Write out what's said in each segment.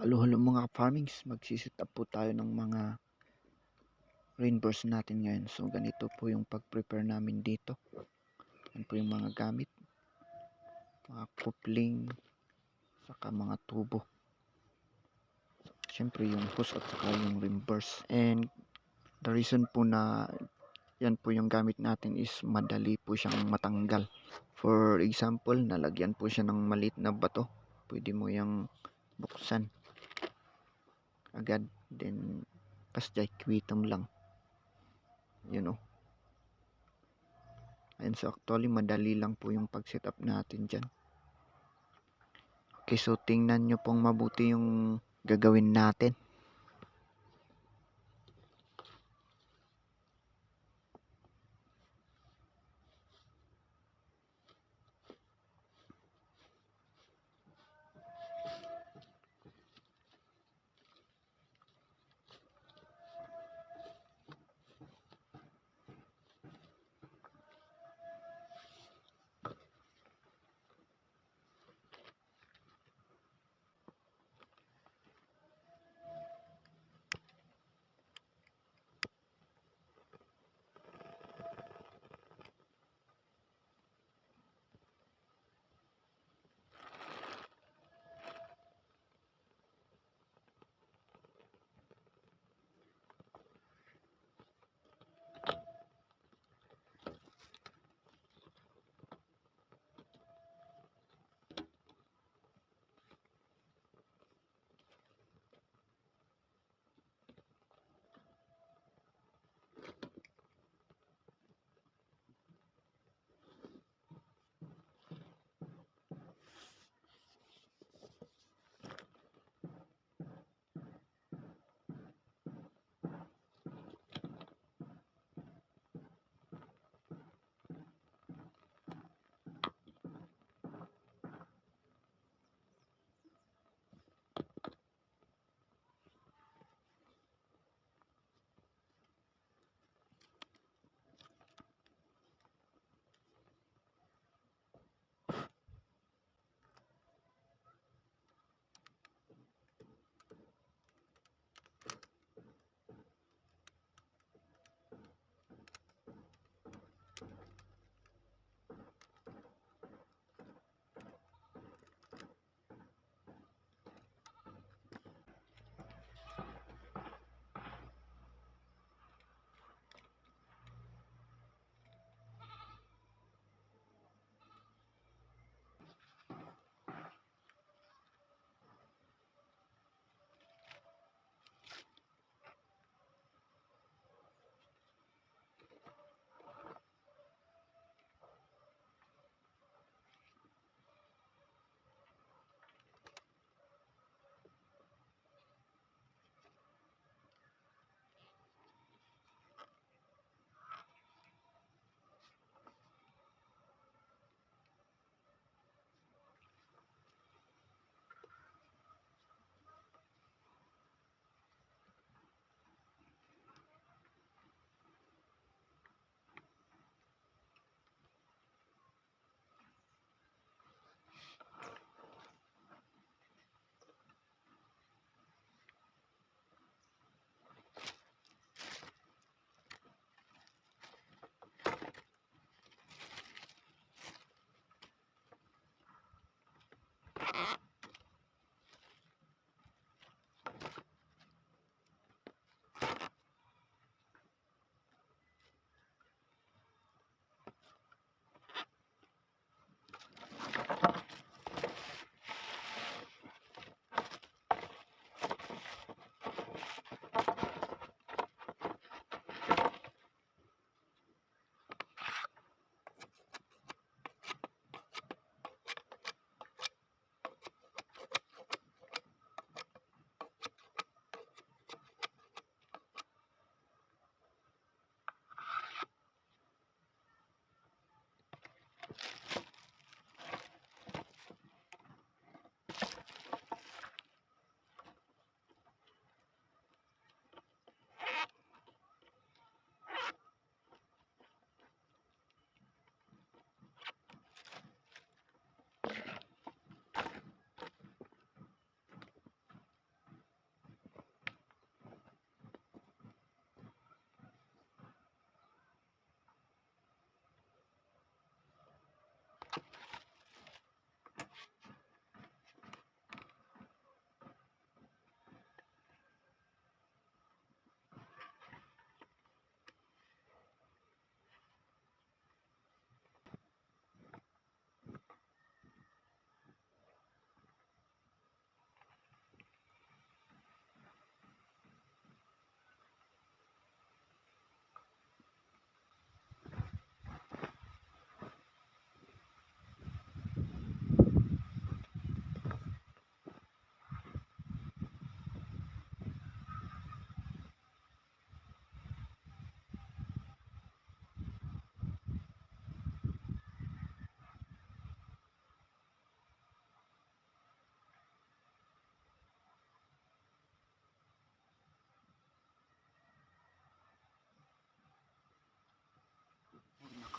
Halo-halo mga farmings, magsisit up po tayo ng mga rainburst natin ngayon. So ganito po yung pag-prepare namin dito. Yan po yung mga gamit. Mga coupling, saka mga tubo. So, Siyempre yung hose at saka yung reimburse. And the reason po na yan po yung gamit natin is madali po siyang matanggal. For example, nalagyan po siya ng maliit na bato. Pwede mo yung buksan agad then basta kwitam lang. You know? And so actually madali lang po yung pag setup natin dyan. Okay so tingnan nyo pong mabuti yung gagawin natin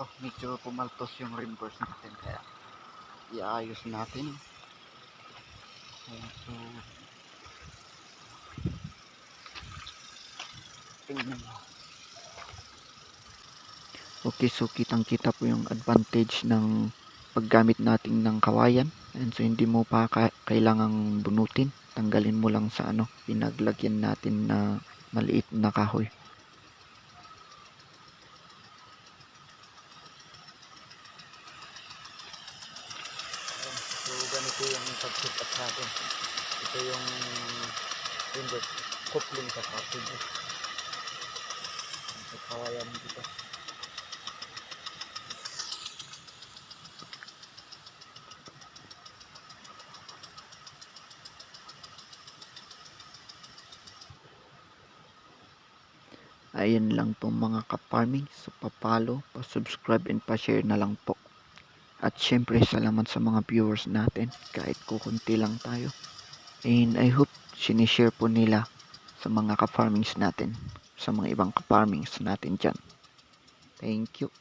nako, medyo pumaltos yung reimburse natin kaya iayos natin. Ayan, so, tingnan mo. Okay, so kitang-kita po yung advantage ng paggamit natin ng kawayan. And so hindi mo pa ka- kailangang bunutin. Tanggalin mo lang sa ano, pinaglagyan natin na maliit na kahoy. Ganito yung pag-set up natin. Ito yung inlet coupling sa package. Sa kawayan dito. Ayan lang po mga ka-farming. So, pa-follow, pa-subscribe, and pa-share na lang po. At syempre, salamat sa mga viewers natin. Kahit kukunti lang tayo. And I hope sinishare po nila sa mga ka-farmings natin. Sa mga ibang ka-farmings natin dyan. Thank you.